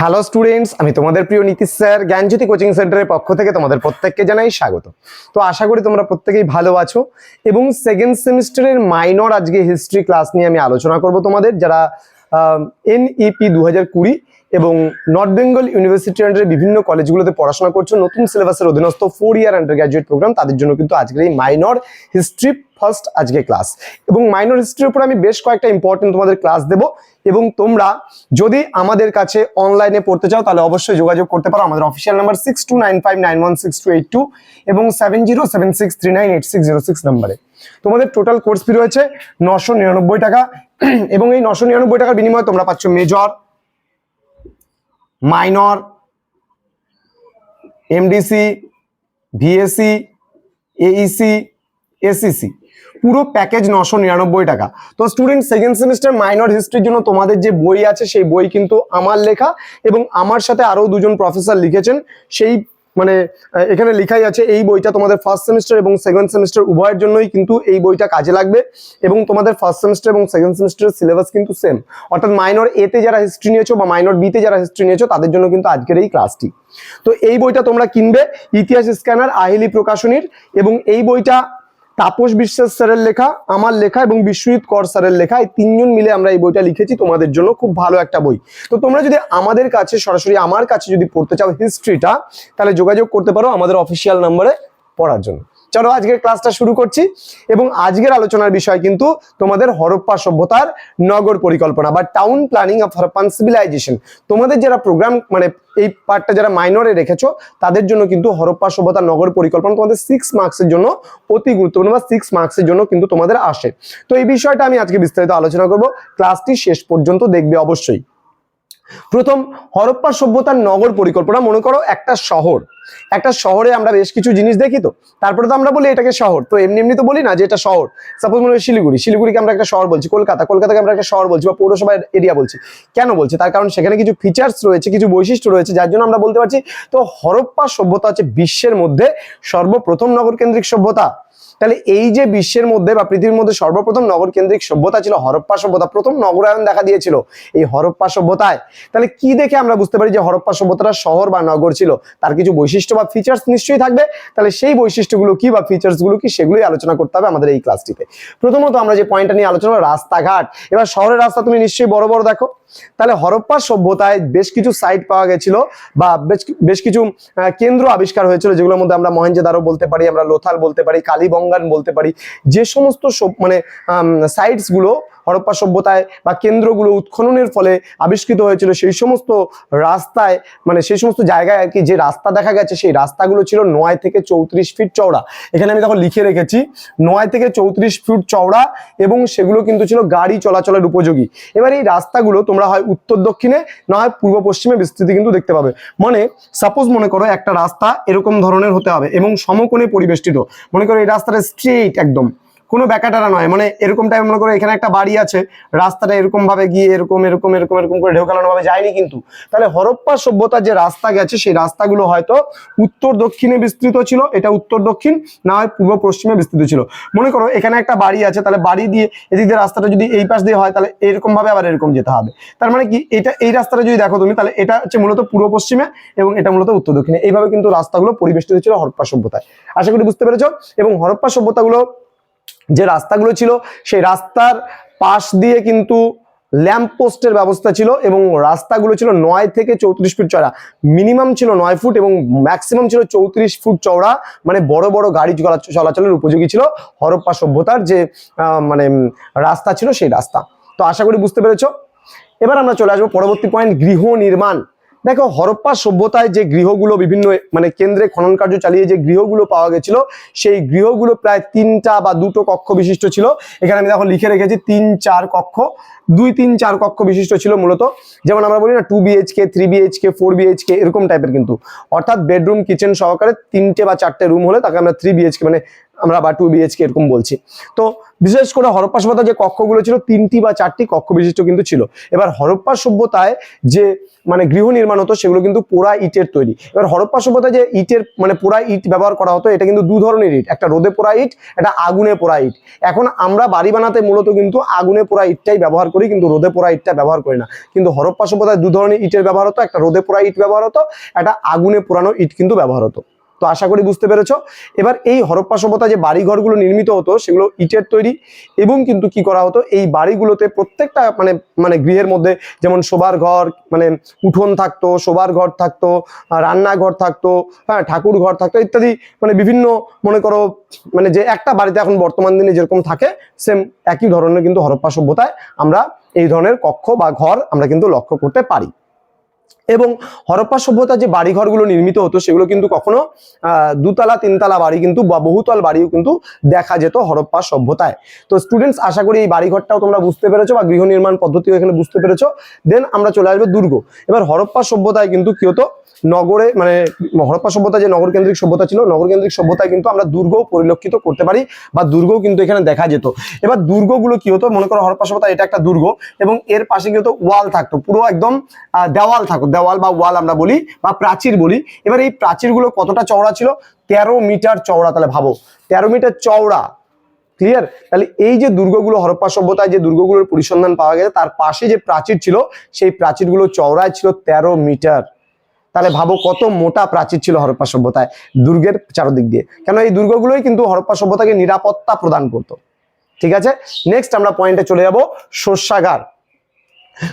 Hello students আমি তোমাদের প্রিয় নীতিশ স্যার, জ্ঞানজ্যোতি কোচিং সেন্টারের পক্ষ থেকে তোমাদের প্রত্যেককে জানাই স্বাগত। তো আশা করি তোমরা প্রত্যেকেই ভালো আছো এবং সেকেন্ড সেমিস্টারের মাইনর আজকে হিস্ট্রি ক্লাস নিয়ে আমি আলোচনা করব তোমাদের, যারা এনইপি দু হাজার কুড়ি এবং নর্থ বেঙ্গল ইউনিভার্সিটি আন্ডারে বিভিন্ন কলেজগুলোতে পড়াশোনা করছ, নতুন সিলেবাসের অধীনস্থ four year under graduate program তাদের জন্য কিন্তু আজকের এই মাইনর হিস্ট্রি ফার্স্ট আজকে ক্লাস এবং মাইনর হিস্ট্রির উপর আমি বেশ কয়েকটা ইম্পর্টেন্ট তোমাদের ক্লাস দেব এবং তোমরা যদি আমাদের কাছে অনলাইনে পড়তে চাও, তাহলে অবশ্যই যোগাযোগ করতে পারো। আমাদের official number six two nine five nine one six two eight two এবং seven zero seven six three nine eight six zero six নাম্বারে তোমাদের টোটাল কোর্স ফি রয়েছে নশো নিরানব্বই টাকা। এবং এই নশো নিরানব্বই টাকার বিনিময়ে তোমরা পাচ্ছ major minor, MDC VSC AEC ACC পুরো প্যাকেজ নশো নিরানব্বই টাকা। তো স্টুডেন্ট সেকেন্ড সেমিস্টার মাইনর হিস্ট্রির জন্য তোমাদের যে বই আছে, সেই বই কিন্তু আমার লেখা এবং আমার সাথে আরও দুজন প্রফেসর লিখেছেন। সেই মানে এখানে লেখাই আছে এই বইটা তোমাদের ফার্স্ট সেমিস্টার এবং সেকেন্ড সেমিস্টার উভয়ের জন্যই কিন্তু এই বইটা কাজে লাগবে এবং তোমাদের ফার্স্ট সেমিস্টার এবং সেকেন্ড সেমিস্টারের সিলেবাস কিন্তু সেম অর্থাৎ মাইনর এতে যারা হিস্ট্রি নিয়েছো বা মাইনর বিতে যারা হিস্ট্রি নিয়েছো, তাদের জন্য কিন্তু আজকের এই ক্লাসটি তো এই বইটা তোমরা কিনবে, ইতিহাস স্ক্যানার আহিলি প্রকাশনীর এবং এই বইটা তাপস বিশ্বাস স্যারের লেখা, আমার লেখা এবং বিশ্বজিৎ কর স্যারের লেখা, এই তিনজন মিলে আমরা এই বইটা লিখেছি তোমাদের জন্য। খুব ভালো একটা বই। তো তোমরা যদি আমাদের কাছে, সরাসরি আমার কাছে যদি পড়তে চাও হিস্ট্রিটা তাহলে যোগাযোগ করতে পারো আমাদের অফিসিয়াল নাম্বারে পড়ার জন্য। চলো আজকের ক্লাসটা শুরু করছি এবং আজকের আলোচনার বিষয় কিন্তু তোমাদের হরপ্পা সভ্যতার নগর পরিকল্পনা বা town planning of Harappan civilization তোমাদের যারা প্রোগ্রাম মানে এই পার্টটা যারা মাইনরে রেখেছো, তাদের জন্য কিন্তু হরপ্পা সভ্যতার নগর পরিকল্পনা তোমাদের সিক্স মার্কসের জন্য অতি গুরুত্বপূর্ণ বা সিক্স মার্কসের জন্য কিন্তু তোমাদের আসে। তো এই বিষয়টা আমি আজকে বিস্তারিত আলোচনা করব। ক্লাসটি শেষ পর্যন্ত দেখবে অবশ্যই। প্রথম, হরপ্পা সভ্যতার নগর পরিকল্পনা মনে করো একটা শহর। একটা শহরে আমরা বেশ কিছু জিনিস দেখি তো, তারপরে তো আমরা বলি এটাকে শহর, তো এমনি এমনি তো বলি না যে এটা শহর। সাপোজ মনে হয় শিলিগুড়ি, শিলিগুড়িকে আমরা একটা শহর বলছি, কলকাতা, কলকাতাকে আমরা একটা শহর বলছি বা পৌরসভা এরিয়া বলছি। কেন বলছি? তার কারণ সেখানে কিছু ফিচার্স রয়েছে, কিছু বৈশিষ্ট্য রয়েছে, যার জন্য আমরা বলতে পারছি, তো হরপ্পা সভ্যতা হচ্ছে বিশ্বের মধ্যে সর্বপ্রথম নগর কেন্দ্রিক সভ্যতা। তাহলে এই যে বিশ্বের মধ্যে বা পৃথিবীর মধ্যে সর্বপ্রথম নগর কেন্দ্রিক সভ্যতা ছিল হরপ্পা সভ্যতা, প্রথম নগরায়ন দেখা দিয়েছিল এই হরপ্পা সভ্যতায়। তাহলে কি দেখে আমরা বুঝতে পারি যে হরপ্পা সভ্যতাটা শহর বা নগর ছিল? তার কিছু বৈশিষ্ট্য বা ফিচার্স নিশ্চয়ই থাকবে। তাহলে সেই বৈশিষ্ট্যগুলো কি বা ফিচার্সগুলো কি সেগুলোই আলোচনা করতে হবে আমাদের এই ক্লাসটিতে প্রথমত আমরা যে পয়েন্টটা নিয়ে আলোচনা রাস্তাঘাট। এবার শহরের রাস্তা তুমি নিশ্চয়ই বড় বড় দেখো। তাহলে হরপ্পা সভ্যতায় বেশ কিছু সাইট পাওয়া গেছিল বা বেশ কিছু কেন্দ্র আবিষ্কার হয়েছিল, যেগুলোর মধ্যে আমরা মহেঞ্জোদারো বলতে পারি, আমরা লোথাল বলতে পারি কালীবঙ্গান বলতে পারি। যে সমস্ত মানে সাইটসগুলো হরপ্পা সভ্যতায় বা কেন্দ্রগুলো উৎখননের ফলে আবিষ্কৃত হয়েছিল সেই সমস্ত রাস্তায় মানে সেই সমস্ত জায়গায় আর কি যে রাস্তা দেখা গেছে, সেই রাস্তাগুলো ছিল নয় থেকে চৌত্রিশ ফিট চওড়া। এখানে আমি তখন লিখে রেখেছি, নয় থেকে চৌত্রিশ ফিট চওড়া এবং সেগুলো কিন্তু ছিল গাড়ি চলাচলের উপযোগী। এবার এই রাস্তাগুলো তোমরা হয় উত্তর দক্ষিণে, না হয় পূর্ব পশ্চিমে বিস্তৃতি কিন্তু দেখতে পাবে। মানে সাপোজ মনে করো একটা রাস্তা এরকম ধরনের হতে হবে এবং সমকোণে পরিবেষ্টিত। মনে করো এই রাস্তাটা স্ট্রেট একদম। কোনো ব্যাকাটারা নয়। মানে এরকম টাইপ মনে করো এখানে একটা বাড়ি আছে, রাস্তাটা এরকম ভাবে গিয়ে এরকম এরকম এরকম এরকম করে ঢেউকালানো ভাবে যায়নি কিন্তু। তাহলে হরপ্পা সভ্যতার যে রাস্তা গেছে, সেই রাস্তাগুলো হয়তো উত্তর দক্ষিণে বিস্তৃত ছিল, এটা উত্তর দক্ষিণ, না হয় পূর্ব পশ্চিমে বিস্তৃত ছিল। মনে করো এখানে একটা বাড়ি আছে, তাহলে বাড়ি দিয়ে এদিক দিয়ে রাস্তাটা যদি এই পাশ দিয়ে হয়, তাহলে এরকম ভাবে আবার এরকম যেতে হবে। তার মানে কি, এটা, এই রাস্তাটা যদি দেখো তুমি, তাহলে এটা হচ্ছে মূলত পূর্ব পশ্চিমে এবং এটা মূলত উত্তর দক্ষিণে। এইভাবে কিন্তু রাস্তাগুলো পরিবেষ্টিত ছিল হরপ্পা সভ্যতায়। আশা করি বুঝতে পেরেছ? এবং হরপ্পা সভ্যতাগুলো যে রাস্তাগুলো ছিল, সেই রাস্তার পাশ দিয়ে কিন্তু ল্যাম্প পোস্টের ব্যবস্থা ছিল এবং রাস্তাগুলো ছিল নয় থেকে চৌত্রিশ ফুট চড়া মিনিমাম ছিল নয় ফুট এবং ম্যাক্সিমাম ছিল চৌত্রিশ ফুট চওড়া মানে বড় বড় গাড়ি চলা- চলাচলের উপযোগী ছিল। হরপ্পা সভ্যতার যে মানে রাস্তা ছিল সেই রাস্তা। তো আশা করি বুঝতে পেরেছ। এবার আমরা চলে আসব পরবর্তী পয়েন্ট গৃহ নির্মাণ। দেখো, হরপ্পা সভ্যতায় যে গৃহগুলো বিভিন্ন মানে কেন্দ্রে খনন কার্য চালিয়ে যে গৃহগুলো পাওয়া গেছিল, সেই গৃহগুলো প্রায় তিনটা বা দুটো কক্ষ বিশিষ্ট ছিল। এখানে আমি দেখো লিখে রেখেছি, তিন, চার কক্ষ। দুই, তিন, চার কক্ষ বিশিষ্ট ছিল মূলত। যেমন আমরা বলি না two BHK three BHK four BHK এরকম টাইপের কিন্তু। অর্থাৎ বেডরুম কিচেন সহকারে তিনটে বা চারটে রুম হলে তাকে আমরা থ্রি বিএইচকে মানে আমরা বা টু বিএইচকে এরকম বলছি। তো বিশেষ করে হরপ্পা সভ্যতার যে কক্ষগুলো ছিল, তিনটি বা চারটি কক্ষ বিশিষ্ট কিন্তু ছিল। এবার হরপ্পা সভ্যতায় যে মানে গৃহ নির্মাণ হতো, সেগুলো কিন্তু পোড়া ইটের তৈরি। এবার হরপ্পা সভ্যতায় যে ইটের মানে পোড়া ইট ব্যবহার করা হতো, এটা কিন্তু দু ধরনের ইট। একটা রোদে পোড়া ইট, একটা আগুনে পোড়া ইট। এখন আমরা বাড়ি বানাতে মূলত কিন্তু আগুনে পোড়া ইটটাই ব্যবহার করি, কিন্তু রোদে পোড়া ইটটা ব্যবহার করি না। কিন্তু হরপ্পা সভ্যতায় দু ধরনের ইটের ব্যবহার হতো, একটা রোদে পোড়া ইট ব্যবহার হতো, একটা আগুনে পোড়ানো ইট কিন্তু ব্যবহার হতো। তো আশা করি বুঝতে পেরেছ। এবার এই হরপ্পা সভ্যতা যে বাড়িঘরগুলো নির্মিত হতো, সেগুলো ইটের তৈরি এবং কিন্তু কি করা হতো, এই বাড়িগুলোতে প্রত্যেকটা মানে মানে গৃহের মধ্যে যেমন শোবার ঘর মানে উঠোন থাকতো, শোবার ঘর থাকতো রান্নাঘর থাকতো হ্যাঁ ঠাকুর ঘর থাকতো ইত্যাদি মানে বিভিন্ন মনে করো মানে যে একটা বাড়িতে এখন বর্তমান দিনে যেরকম থাকে সেম একই ধরনের কিন্তু হরপ্পা সভ্যতায় আমরা এই ধরনের কক্ষ বা ঘর আমরা কিন্তু লক্ষ্য করতে পারি। এবং হরপ্পা সভ্যতা যে বাড়িঘরগুলো নির্মিত হতো, সেগুলো কিন্তু কখনো দুতলা, তিনতলা বাড়ি কিন্তু বা বহুতল বাড়িও কিন্তু দেখা যেত হরপ্পা সভ্যতায়। তো স্টুডেন্টস আশা করি এই বাড়িঘরটাও তোমরা বুঝতে পেরেছ বা গৃহ নির্মাণ পদ্ধতিও এখানে বুঝতে পেরেছ। দেন আমরা চলে আসব দুর্গ। এবার হরপ্পা সভ্যতায় কিন্তু কি হতো? নগরে মানে হরপ্পা সভ্যতা যে নগর কেন্দ্রিক সভ্যতা ছিল নগর কেন্দ্রিক সভ্যতায় কিন্তু আমরা দুর্গও পরিলক্ষিত করতে পারি বা দুর্গও কিন্তু এখানে দেখা যেত। এবার দুর্গগুলো কি হতো? মনে করো হরপ্পা সভ্যতা এটা একটা দুর্গ এবং এর পাশে কি হতো? ওয়াল থাকতো, পুরো একদম দেওয়াল থাকতো। দেওয়াল বা ওয়াল আমরা বলি বা প্রাচীর বলি। এবার এই প্রাচীরগুলো কতটা চওড়া ছিল? তেরো মিটার চওড়া, তাহলে ভাবো। তেরো মিটার চওড়া ক্লিয়ার তাহলে এই যে দুর্গগুলো, হরপ্পা সভ্যতায় যে দুর্গগুলোর পরিসন্ধান পাওয়া গেছে, তার পাশে যে প্রাচীর ছিল, সেই প্রাচীরগুলো চওড়ায় ছিল তেরো মিটার। তাহলে ভাবো কত মোটা প্রাচীর ছিল হরপ্পা সভ্যতায় দুর্গের চারদিক দিয়ে। কেন এই দুর্গগুলোই কিন্তু হরপ্পা সভ্যতাকে নিরাপত্তা প্রদান করতো। ঠিক আছে? নেক্সট আমরা পয়েন্টে চলে যাব শস্যাগার।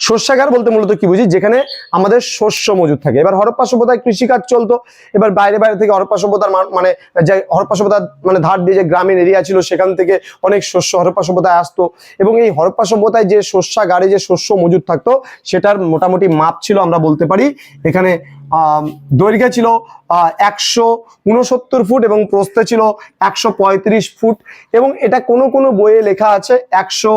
শস্যাগার বলতে মূলত কি বুঝি? যেখানে আমাদের শস্য মজুদ থাকে। এবার হরপ্পা সভ্যতায় কৃষিকাজ চলতো। এবার বাইরে বাইরে থেকে হরপ্পা সভ্যতার মান- যে হরপ্পা সভ্যতার মানে ধার দিয়ে যে গ্রামীণ এরিয়া ছিল, সেখান থেকে অনেক শস্য হরপ্পা সভ্যতায় আসতো। এবং এই হরপ্পা সভ্যতায় যে শস্যাগারে যে শস্য মজুদ থাকতো, সেটার মোটামুটি মাপ ছিল আমরা বলতে পারি। এখানে দৈর্ঘ্যে ছিল একশো উনসত্তর ফুট এবং প্রস্থে ছিল একশো পঁয়ত্রিশ ফুট এবং এটা কোনো কোনো বইয়ে লেখা আছে একশো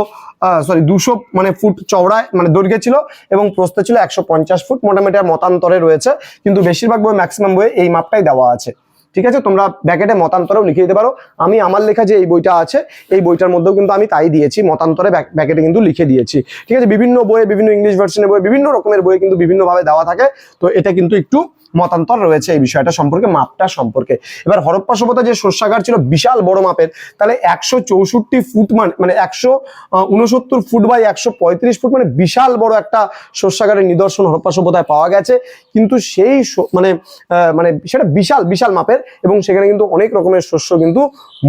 সরি দুশো মানে ফুট চওড়ায় মানে দৈর্ঘ্য ছিল এবং প্রস্থে ছিল একশো পঞ্চাশ ফুট। মোটামুটি মতান্তরে রয়েছে, কিন্তু বেশিরভাগ বই ম্যাক্সিমাম বইয়ে এই মাপটাই দেওয়া আছে। ঠিক আছে? তোমরা ব্যাকেটে মতান্তরেও লিখে দিতে পারো। আমি আমার লেখা যে এই বইটা আছে, এই বইটার মধ্যেও কিন্তু আমি তাই দিয়েছি, মতান্তরে ব্যাক- ব্যাকেটে কিন্তু লিখে দিয়েছি। ঠিক আছে? বিভিন্ন বইয়ে, বিভিন্ন ইংলিশ ভার্সনের বই বিভিন্ন রকমের বইয়ে কিন্তু বিভিন্নভাবে দেওয়া থাকে। তো এটা কিন্তু একটু মতান্তর রয়েছে এই বিষয়টা সম্পর্কে, মাপটা সম্পর্কে। এবার হরপ্পা সভ্যতা যে শস্যাগার ছিল, বিশাল বড় মাপের, তাহলে একশো চৌষট্টি ফুট মানে মানে একশো উনসত্তর ফুট বাই একশো পঁয়ত্রিশ ফুট মানে বিশাল বড় একটা শস্যাগারের নিদর্শন হরপ্পা সভ্যতায় পাওয়া গেছে। কিন্তু সেই মানে মানে সেটা বিশাল বিশাল মাপের এবং সেখানে কিন্তু অনেক রকমের শস্য কিন্তু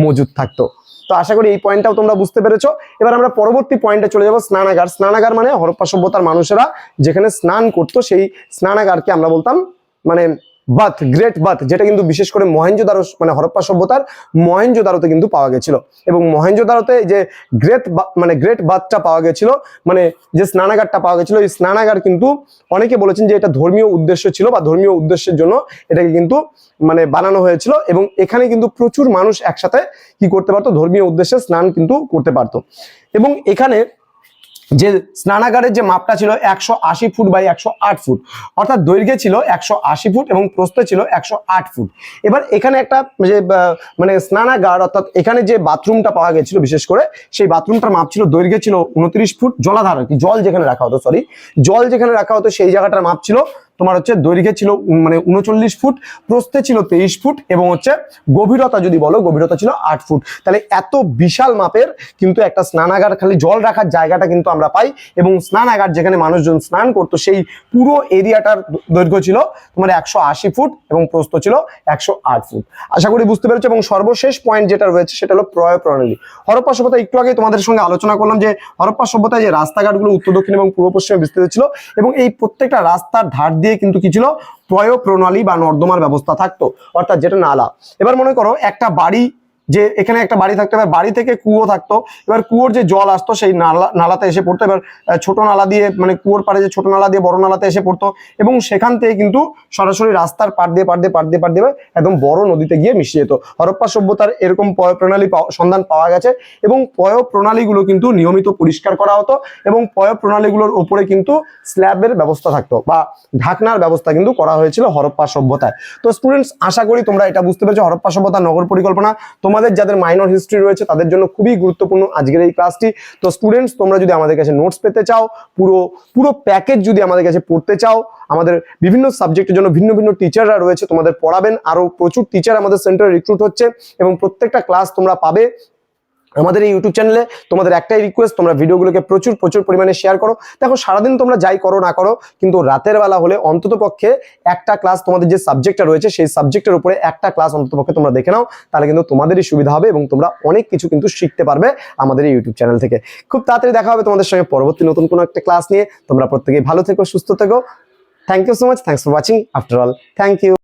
মজুদ থাকতো। তো আশা করি এই পয়েন্টটাও তোমরা বুঝতে পেরেছ। এবার আমরা পরবর্তী পয়েন্টে চলে যাব, স্নানাগার। স্নানাগার মানে হরপ্পা সভ্যতার মানুষেরা যেখানে স্নান করতো, সেই স্নানাগারকে আমরা বলতাম মানে বাথ গ্রেট বাথ যেটা কিন্তু বিশেষ করে মহেঞ্জোদারো মানে হরপ্পা সভ্যতার মহেঞ্জোদারোতে কিন্তু পাওয়া গেছিল। এবং মহেঞ্জোদারোতে যে গ্রেট মানে গ্রেট বাথটা পাওয়া গেছিল মানে যে স্নানাগারটা পাওয়া গেছিল, এই স্নানাগার কিন্তু অনেকে বলেছেন যে এটা ধর্মীয় উদ্দেশ্য ছিল বা ধর্মীয় উদ্দেশ্যের জন্য এটাকে কিন্তু মানে বানানো হয়েছিল। এবং এখানে কিন্তু প্রচুর মানুষ একসাথে কি করতে পারতো, ধর্মীয় উদ্দেশ্যে স্নান কিন্তু করতে পারতো। এবং এখানে যে স্নানাগারের যে মাপটা ছিল একশো আশি ফুট বাই একশো আট ফুট, অর্থাৎ দৈর্ঘ্যে ছিল একশো আশি ফুট এবং প্রস্থে ছিল একশো আট ফুট। এবার এখানে একটা, যে মানে স্নানাগার, অর্থাৎ এখানে যে বাথরুমটা পাওয়া গেছিল, বিশেষ করে সেই বাথরুমটার মাপ ছিল, দৈর্ঘ্যে ছিল উনত্রিশ ফুট, জলাধার জল যেখানে রাখা হতো সরি জল যেখানে রাখা হতো সেই জায়গাটার মাপ ছিল তোমার হচ্ছে দৈর্ঘ্যে ছিল মানে উনচল্লিশ ফুট, প্রস্থে ছিল তেইশ ফুট এবং হচ্ছে গভীরতা যদি বলো, গভীরতা ছিল আট ফুট। তাহলে এত বিশাল মাপের কিন্তু একটা স্নানাগার, খালি জল রাখার জায়গাটা কিন্তু আমরা পাই এবং স্নানাগার যেখানে মানুষজন স্নান করতো, সেই পুরো এরিয়াটার দৈর্ঘ্য ছিল তোমার একশো আশি ফুট এবং প্রস্থ ছিল একশো আট ফুট। আশা করি বুঝতে পেরেছ এবং সর্বশেষ পয়েন্ট যেটা রয়েছে সেটা হলো প্রয় প্রণালী। হরপ্পা সভ্যতা, একটু আগে তোমাদের সঙ্গে আলোচনা করলাম যে হরপ্পা সভ্যতায় যে রাস্তাঘাটগুলো উত্তর, দক্ষিণ এবং পূর্ব পশ্চিমে বিস্তৃত ছিল এবং এই প্রত্যেকটা রাস্তার ধার দিয়ে কিন্তু কি ছিল? প্রয়োগ প্রণালী বা নর্দমার ব্যবস্থা থাকতো। অর্থাৎ যেটা নালা। এবার মনে করো একটা বাড়ি যে এখানে একটা বাড়ি থাকতো, এবার বাড়ি থেকে কুয়ো থাকতো, এবার কুয়োর যে জল আসতো সেই নালা, নালাতে এসে পড়তো, এবার ছোট নালা দিয়ে মানে কুয়োর পাড়ে যে ছোট নালা দিয়ে, বড় নালাতে এসে পড়তো, এবং সেখান থেকে কিন্তু সরাসরি রাস্তার পাড় দিয়ে পাড় দিয়ে পাড় দিয়ে পাড় দিয়ে একদম বড় নদীতে গিয়ে মিশে যেত। হরপ্পা সভ্যতার এরকম পয় প্রণালী সন্ধান পাওয়া গেছে, এবং পয় প্রণালীগুলো কিন্তু নিয়মিত পরিষ্কার করা হতো, এবং পয় প্রণালীগুলোর উপরে কিন্তু স্ল্যাবের ব্যবস্থা থাকতো, বা ঢাকনার ব্যবস্থা কিন্তু করা হয়েছিল হরপ্পা সভ্যতায়। তো স্টুডেন্টস আশা করি তোমরা এটা বুঝতে পেরেছ, হরপ্পা সভ্যতা নগর পরিকল্পনা, তোমাদের তোমাদের যাদের মাইনর হিস্ট্রি রয়েছে, তাদের জন্য খুবই গুরুত্বপূর্ণ আজকের এই ক্লাসটি তো স্টুডেন্টস তোমরা যদি আমাদের কাছে নোটস পেতে চাও, পুরো পুরো প্যাকেজ যদি আমাদের কাছে পড়তে চাও, আমাদের বিভিন্ন সাবজেক্টের জন্য ভিন্ন ভিন্ন টিচাররা রয়েছে, তোমাদের পড়াবেন। আরও প্রচুর টিচার আমাদের সেন্টারে রিক্রুট হচ্ছে এবং প্রত্যেকটা ক্লাস তোমরা পাবে। আমাদের এই ইউটিউব চ্যানেলে তোমাদের একটাই রিকোয়েস্ট তোমরা ভিডিওগুলোকে প্রচুর প্রচুর পরিমাণে শেয়ার করো। দেখো, সারাদিন তোমরা যাই করো না করো, কিন্তু রাতের বেলা হলে অন্তত পক্ষে একটা ক্লাস তোমাদের যে সাবজেক্টটা রয়েছে, সেই সাবজেক্টের উপরে একটা ক্লাস অন্তত পক্ষে তোমরা দেখে নাও, তাহলে কিন্তু তোমাদেরই সুবিধা হবে এবং তোমরা অনেক কিছু কিন্তু শিখতে পারবে আমাদের এই ইউটিউব চ্যানেল থেকে। খুব তাড়াতাড়ি দেখা হবে তোমাদের সঙ্গে পরবর্তী নতুন কোনো একটা ক্লাস নিয়ে। তোমরা প্রত্যেকেই ভালো থেকো, সুস্থ থেকো। Thank you so much thanks for watching after all thank you